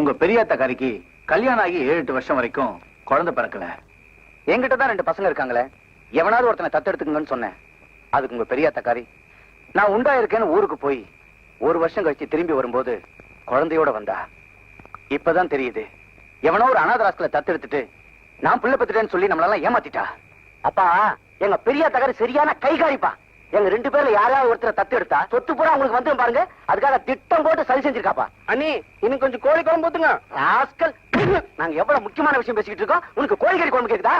உங்க பெரியாத்த கரைக்கு கல்யாணம் ஆகி ஏழு எட்டு வருஷம் வரைக்கும் குழந்தை பிறக்கல. என்கிட்ட தான் ரெண்டு பசங்க இருக்காங்களே. எவனாவது ஒருத்தனை தத்தெடுத்துக்குங்கன்னு சொன்னேன். அதுக்கு உங்க பெரியாத்த காரி. நான் உண்டா இருக்கேன்னு ஊருக்கு போய் ஒரு வருஷம் கழிச்சு திரும்பி வரும்போது குழந்தையோட வந்தா. இப்பதான் தெரியுது. எவனோ ஒரு அனாதராஸ்களை தத்தெடுத்துட்டு நான் பிள்ளை பத்துட்டேன்னு சொல்லி நம்மளெல்லாம் ஏமாத்திட்டா. அப்பா எங்க பெரிய தகர சரியான கைகாரிப்பா. எங்க ரெண்டு பேர்ல யாராவது ஒருத்தரை தத்து எடுத்தா சொத்து பூரா உங்களுக்கு வந்துரும் பாருங்க. அதுக்காக திட்டம் போட்டு சரி செஞ்சிருக்காப்பா. அண்ணி இன்னும் கொஞ்சம் கோழி குழம்பு ஊத்துங்க. ராஸ்கல் நாங்க எவ்வளவு முக்கியமான விஷயம் பேசிக்கிட்டு இருக்கோம். உனக்கு கோழிக்கறி குழம்பு கேக்குதா?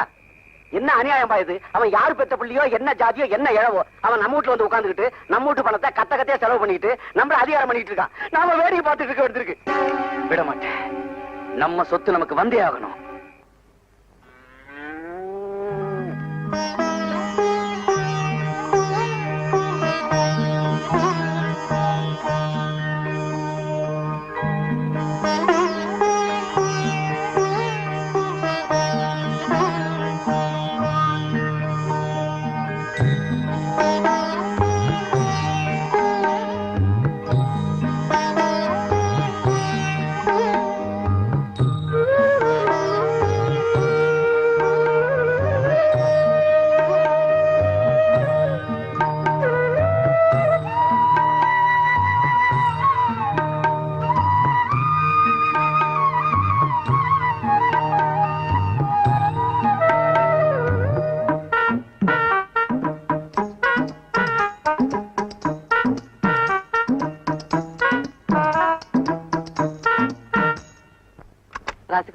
என்ன அநியாயம் இது? அவன் யாரு பெத்த புள்ளியோ என்ன ஜாதியோ என்ன இழவோ அவன் நம்ம வீட்டுல வந்து உட்கார்ந்துகிட்டு நம்ம வீட்டு பணத்தை கத்த கத்தையா செலவு பண்ணிட்டு நம்மள அதிகாரம் பண்ணிட்டு இருக்கான். நாம வேடிக்கை பார்த்துட்டு இருக்க வேண்டியிருக்கு விட மாட்டேன். நம்ம சொத்து நமக்கு வந்தே ஆகணும்.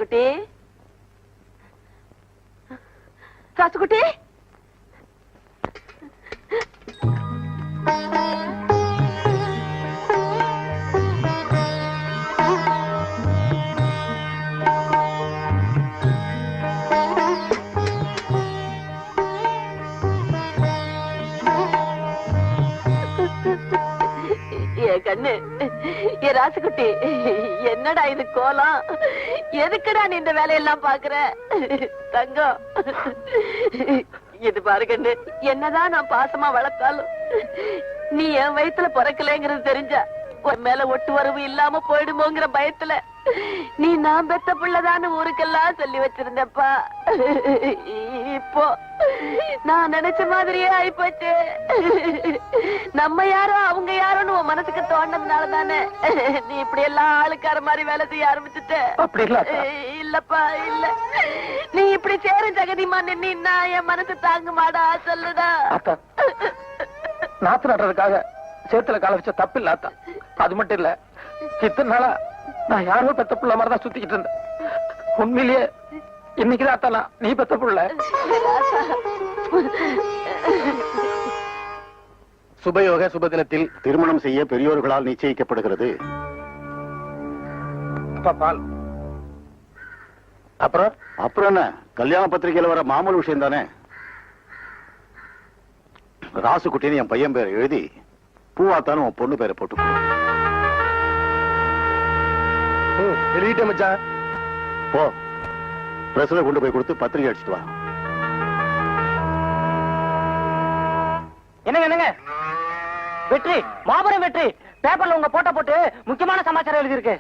ராசுகுட்டி. ராசுகுட்டி. என் கண்ணு என் ராசுகுட்டி. என்னடா இது கோலம்? எதுக்குடா நீ இந்த வேலையெல்லாம் பாக்குற தங்கம். இது பாருங்கன்னு என்னதான் நான் பாசமா வளர்த்தாலும் நீ என் வயித்துல பிறக்கலைங்கிறது தெரிஞ்சா உன் மேல ஒட்டு வரவு இல்லாம போயிடுமோங்கிற பயத்துல நீ நான் பெத்த பிள்ளைதான்னு ஊருக்கெல்லாம் சொல்லி வச்சிருந்தப்பா இப்போ நான் நினைச்ச மாதிரியே ஆயிப்போச்சு. நம்ம யாரோ அவங்க யாரோன்னு உன் மனசுக்கு தோண்டதுனால தானே நீ இப்படி எல்லாம் ஆளுக்கார மாதிரி வேலை செய்ய ஆரம்பிச்சுட்ட. இல்லப்பா இல்ல. நீ இப்படி சேரும் ஜெகதிமா நின்னா என் மனசு தாங்க மாடா சொல்லுடா. அத்தா நாத்து நடுறதுக்காக சேத்துல கால வச்ச தப்பு இல்ல அத்தா அது மட்டும் இல்ல இத்தனை நாளா நான் யாரோ பெத்த புள்ள மாதிரி தான் சுத்திக்கிட்டு இருந்தேன். உண்மையிலேயே இன்னைக்குதான் அத்தா நான் நீ பெத்த புள்ள? சுபயோக சுபதினத்தில் திருமணம் செய்ய பெரியோர்களால் நிச்சயிக்கப்படுகிறது. அப்புறம்? அப்புறம் என்ன? கல்யாண பத்திரிகையில வர மாமூல் விஷயம் தானே? ராசுக்குட்டின்னு என் பையன் பேரை எழுதி பூவாத்தான்னு உன் பொண்ணு பேரை போட்டு வெளியிட்ட மச்சான். போ. பிரஸ்ல கொண்டு போய் கொடுத்து பத்திரிகை அடிச்சிட்டு வா. என்னங்க என்னங்க? வெற்றி மாபெரும் வெற்றி. பேப்பர்ல உங்க போட்டோ போட்டு முக்கியமான சமாச்சாரம் எழுதியிருக்கு.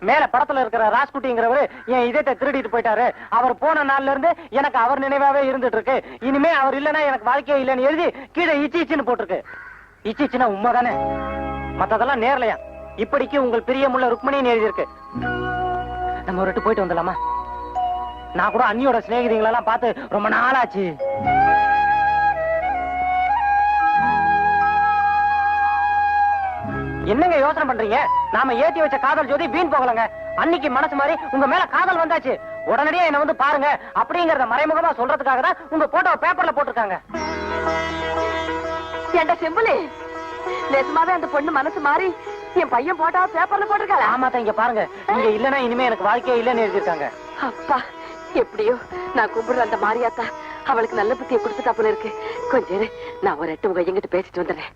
மேல படத்துல இருக்கிற ராஸ்குட்டிங்கிறவரு என் இதயத்தை திருடிட்டு போயிட்டாரு. அவர் போன நாள்ல இருந்து எனக்கு அவர் நினைவாவே இருந்துட்டு இருக்கு இனிமே அவர் இல்லைன்னா எனக்கு வாழ்க்கையே இல்லைன்னு எழுதி கீழே இச்சி இச்சின்னு போட்டிருக்கு. இச்சி இச்சினா உண்மை தானே மத்ததெல்லாம் நேரலையா? இப்படிக்கு உங்கள் பிரியமுள்ள ருக்மணின்னு எழுதியிருக்கு. நம்ம ஒரு போயிட்டு வந்துடலாமா? நான் கூட அண்ணியோட சிநேகிதிகளெல்லாம் பார்த்து ரொம்ப நாளாச்சு. என்னங்க யோசனை பண்றீங்க? நாம ஏத்தி வச்ச காதல் ஜோதி வீண் போகலங்க. அன்னைக்கு மனசு மாதிரி உங்க மேல காதல் வந்தாச்சு. உடனடியே என்ன வந்து பாருங்க. அப்படிங்கறத மறைமுகமா சொல்றதுக்காக தான் உங்க போட்டோ பேப்பர்ல போட்டிருக்காங்க. ஏண்டா செம்புலி? நிஜமாவே அந்த பொண்ணு மனசு மாறி என் பையன் போட்டா பேப்பர்ல போட்டிருக்காளா? ஆமாத்த இங்க பாருங்க. நீங்க இல்லனா இனிமே எனக்கு வாழ்க்கையே இல்லைன்னு எழுதியிருக்காங்க. அப்பா எப்படியோ நான் கும்பிடுற அந்த மாரியாத்தா அவளுக்கு நல்ல புத்தியை கொடுத்துட்டா போல இருக்கு. கொஞ்சம் நான் ஒரு எட்டு உங்க எங்கிட்ட பேசிட்டு வந்துடுறேன்.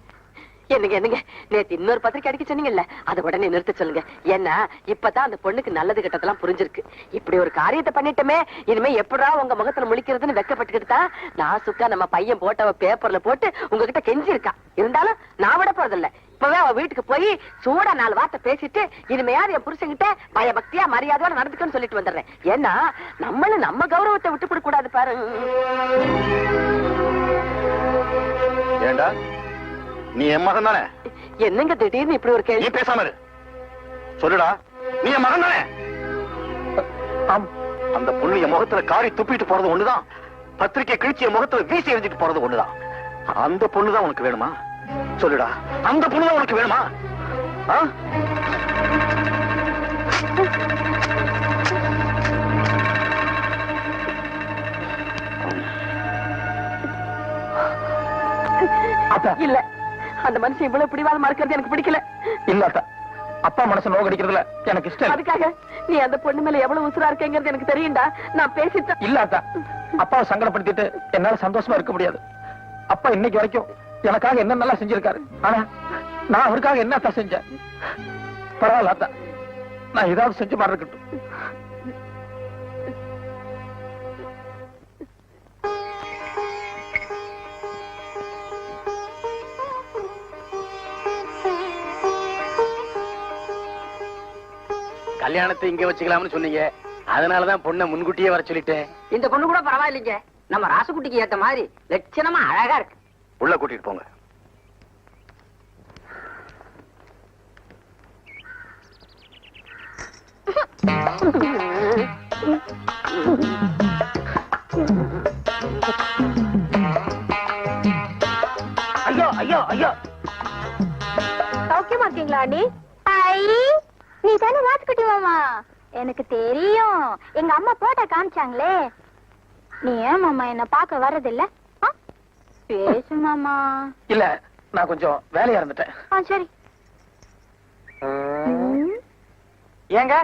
என்னங்க என்னங்க? நேத்து இன்னொரு பத்திரிக்கை அடிக்க சொன்னீங்கல்ல அதை உடனே நிறுத்த சொல்லுங்க. ஏன்னா இப்பதான் அந்த பொண்ணுக்கு நல்லது கெட்டதெல்லாம் புரிஞ்சிருக்கு. இப்படி ஒரு காரியத்தை பண்ணிட்டோமே இனிமே எப்படா உங்க முகத்துல முழிக்கிறதுன்னு வெக்கப்பட்டுக்கிட்டு தான் நான் சுக்கா நம்ம பையன் போட்டவ பேப்பர்ல போட்டு உங்ககிட்ட கெஞ்சி இருக்கா இருந்தாலும் நான் விட போறதில்ல. இப்பவே அவ வீட்டுக்கு போய் சூடா நாலு வார்த்தை பேசிட்டு இனிமையாவது என் புருஷன்கிட்ட பயபக்தியா மரியாதையோட நடந்துக்கன்னு சொல்லிட்டு வந்துடுறேன். ஏன்னா நம்மளும் நம்ம கௌரவத்தை விட்டு கொடுக்க கூடாது பாரு. ஏண்டா? நீ என் மகன் தானே? என்னங்க திடீர்னு இப்படி ஒரு நீ கேள்வி பேசாம இரு. சொல்லுடா நீ என் மகன் தானே? அந்த பொண்ணு என் முகத்துல காரி துப்பிட்டு போறது ஒண்ணுதான். பத்திரிக்கை கிழிச்சு என் முகத்துல வீசி எறிஞ்சிட்டு போறது ஒண்ணுதான். அந்த பொண்ணுதான் உனக்கு வேணுமா? சொல்லுடா அந்த பொண்ணுதான் உனக்கு வேணுமா? ஆ? இல்ல. அந்த மனுஷன் இவ்வளவு பிடிவாதமா இருக்கிறது எனக்கு பிடிக்கல. இல்ல அத்தா அப்பா மனசு நோகடிக்கிறதுல எனக்கு இஷ்டம். அதுக்காக நீ அந்த பொண்ணு மேல எவ்வளவு உசுரா இருக்கேங்கிறது எனக்கு தெரியும்டா. நான் பேசிட்டேன் இல்ல அத்தா அப்பாவை சங்கடப்படுத்திட்டு என்னால சந்தோஷமா இருக்க முடியாது. அப்பா இன்னைக்கு வரைக்கும் எனக்காக என்ன நல்லா செஞ்சிருக்காரு. ஆனா நான் அவருக்காக என்ன அத்தா செஞ்சேன்? பரவாயில்ல நான் ஏதாவது செஞ்சு மாதிரி இருக்கட்டும். கல்யாணத்தை இங்க வச்சுக்கலாம்னு சொன்னீங்க. அதனாலதான் பொண்ணை முன்கூட்டியே வர சொல்லிட்டேன். இந்த பொண்ணு கூட பரவாயில்லைங்க. நம்ம ராசுகுட்டிக்கு ஏத்த மாதிரி லட்சணமா அழகா இருக்கு. உள்ள கூட்டிட்டு போங்க. ஐயோ ஐயோ ஐயோ. சௌக்கியமா இருக்கீங்களா அண்ணி? ஐ நீ தானே மாமா. எனக்கு தெரியும். எங்க அம்மா போட்டோ காமிச்சாங்களே. நீ ஏன் மாமா என்ன பார்க்க வர்றதில்ல? ஆ? பேசு மாமா. இல்ல நான் கொஞ்சம் வேலையா இருந்துட்டேன். சரி. ஏங்க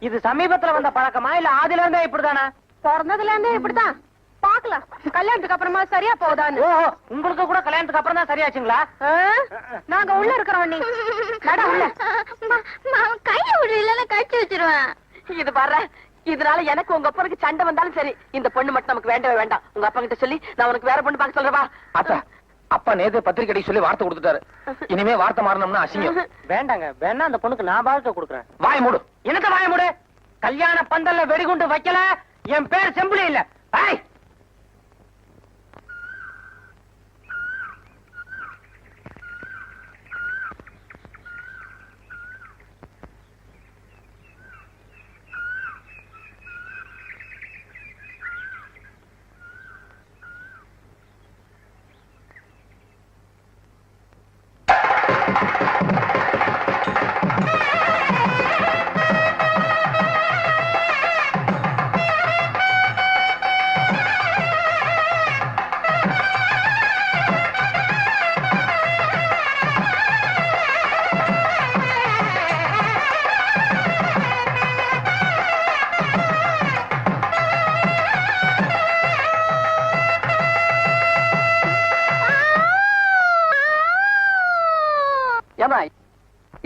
இது சமீபத்துல வந்த பழக்கமா இல்ல ஆதில இருந்தே இப்படிதானா? பிறந்ததுல இருந்தே இப்படிதான் பாக்கலாம் கல்யாணத்துக்கு அப்புறமா சரியா போகுதான்னு ஓ உங்களுக்கு கூட கல்யாணத்துக்கு அப்புறம் தான் சரியாச்சுங்களா? நாங்க உள்ள இருக்கிறோம் நீ நட உள்ள. கைய விடு இல்லன்னா கழிச்சு வச்சிருவேன். இது பாரு இதனால எனக்கு உங்க அப்பனுக்கு சண்டை வந்தாலும் சரி. இந்த பொண்ணு மட்டும் நமக்கு வேண்டவே வேண்டாம். உங்க அப்பா கிட்ட சொல்லி நான் உனக்கு வேற பொண்ணு பார்க்க சொல்றவா? அத்தா அப்பா நேத்து பத்திரிக்கை சொல்லி வார்த்தை கொடுத்துட்டாரு. இனிமே வார்த்தை மாறணும்னா அசிங்கம். வேண்டாங்க வேணா அந்த பொண்ணுக்கு நான் வாழ்க்கை கொடுக்குறேன். வாய் மூடு. என்னத்த வாய முடு? கல்யாண பந்தல்ல வெடிகுண்டு வைக்கல? என் பேர் செம்புலி இல்ல.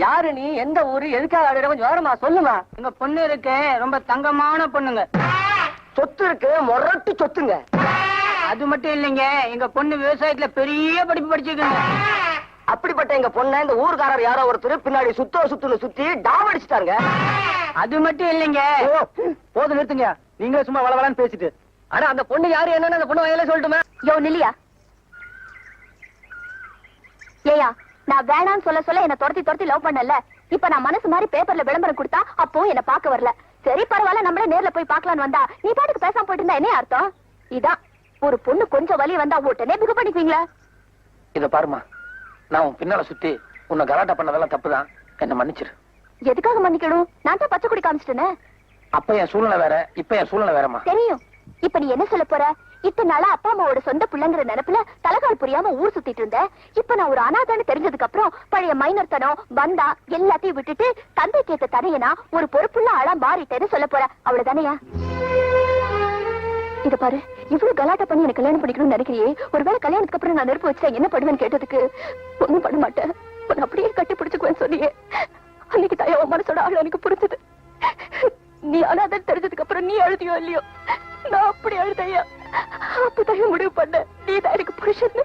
யாரு நீ? எந்த ஊரு? எதுக்காக ஆடுற? கொஞ்சம் விவரமா சொல்லுமா. எங்க பொண்ணு இருக்கு. ரொம்ப தங்கமான பொண்ணுங்க. சொத்து இருக்கு. மொரட்டு சொத்துங்க. அது மட்டும் இல்லைங்க. எங்க பொண்ணு விவசாயத்துல பெரிய படிப்பு படிச்சிருக்குங்க. அப்படிப்பட்ட எங்க பொண்ண இந்த ஊர்க்காரர் யாரோ ஒருத்தர் பின்னாடி சுத்தோ சுத்துன்னு சுத்தி டாம் அடிச்சுட்டாங்க அது மட்டும் இல்லைங்க. போதும் நிறுத்துங்க. நீங்களே சும்மா வளவலான்னு பேசிட்டு. ஆனா அந்த பொண்ணு யாரு? என்னன்னு அந்த பொண்ணு வயல சொல்லட்டுமா? யோ நில்லியா? ஏயா நான் வேணாம்னு சொல்ல சொல்ல என்ன துரத்தி துரத்தி லவ் பண்ணல. இப்ப நான் மனசு மாதிரி பேப்பர்ல விளம்பரம் கொடுத்தா அப்போ என்ன பார்க்க வரல. சரி பரவாயில்ல நம்மளே நேர்ல போய் பார்க்கலாம்னு வந்தா. நீ பாட்டுக்கு பேசாம போயிட்டு இருந்தா என்ன அர்த்தம்? இதான். ஒரு பொண்ணு கொஞ்சம் வலி வந்தா உடனே பிகு பண்ணிக்குவீங்களா? இத பாருமா நான் உன் பின்னால சுத்தி உன்னை கலாட்டா பண்ணதெல்லாம் தப்புதான். என்ன மன்னிச்சிரு. எதுக்காக மன்னிக்கணும்? நான் தான் பச்சை குடி காமிச்சிட்டேனே. அப்ப என் சூழ்நிலை வேற இப்ப என் சூழ்நிலை வேறமா தெரியும். இப்ப நீ என்ன சொல்ல போற? இத்தனை நாளா அப்பா அம்மாவோட சொந்த பிள்ளைங்கிற நினைப்புல தலைகால் புரியாம ஊர் சுத்திட்டு இருந்த. இப்ப நான் ஒரு அனாதான்னு தெரிஞ்சதுக்கு அப்புறம் பழைய மைனர்த்தனம் பந்தா எல்லாத்தையும் விட்டுட்டு தந்தை கேட்ட தனையனா ஒரு பொறுப்புள்ள ஆளா மாறிட்டேன்னு சொல்ல போற. அவ்வளவுதானையா? இத பாரு இவ்வளவு கலாட்ட பண்ணி எனக்கு கல்யாணம் பண்ணிக்கணும்னு நினைக்கிறியே. ஒருவேளை கல்யாணத்துக்கு அப்புறம் நான் நெருப்பு வச்சா என்ன பண்ணுவேன்னு கேட்டதுக்கு ஒண்ணும் பண்ண மாட்டேன். உன்னை அப்படியே கட்டி பிடிச்சுக்குவேன்னு சொன்னியே. அன்னைக்கு தாயா மனசோட ஆள் எனக்கு புரிஞ்சது. நீ அனாதன் தெரிஞ்சதுக்கு அப்புறம் நீ அழுதியோ இல்லையோ? நான் அப்படி அழுதையா? அப்பதான் முடிவு பண்ண. நீ தான் எனக்கு புருஷன்.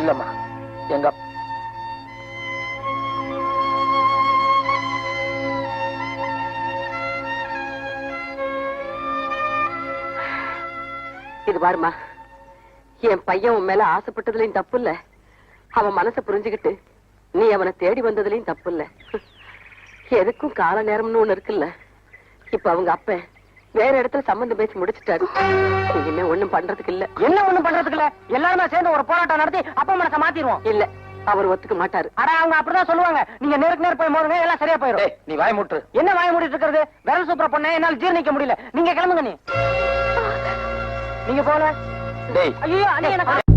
இல்லம்மா எங்க இது பாருமா என் பையன் உன் மேல ஆசைப்பட்டதுலயும் தப்பு இல்ல. அவன் மனசை புரிஞ்சுகிட்டு நீ அவனை தேடி வந்ததுலயும் தப்பு இல்ல. எதுக்கும் கால நேரம்னு ஒண்ணு இருக்குல்ல. இப்ப அவங்க அப்ப வேற இடத்துல சம்மந்தம் பேசி முடிச்சிட்டாரு. இனிமே ஒண்ணும் பண்றதுக்கு இல்ல. என்ன ஒண்ணும் பண்றதுக்கு இல்ல? எல்லாருமே சேர்ந்து ஒரு போராட்டம் நடத்தி அப்பா மனசை மாத்திடுவோம். இல்ல அவர் ஒத்துக்க மாட்டாரு. ஆனா அவங்க அப்படிதான் சொல்லுவாங்க. நீங்க நேருக்கு நேர் போய் மோதுங்க எல்லாம் சரியா போயிடும் நீ வாய் மூட்டு என்ன வாய மூடிட்டு இருக்கிறது? விரல் சூப்பர பொண்ணே என்னால ஜீரணிக்க முடியல. நீங்க கிளம்புங்க நீ. நீங்க போல டேய். ஐயோ அண்ணே எனக்கு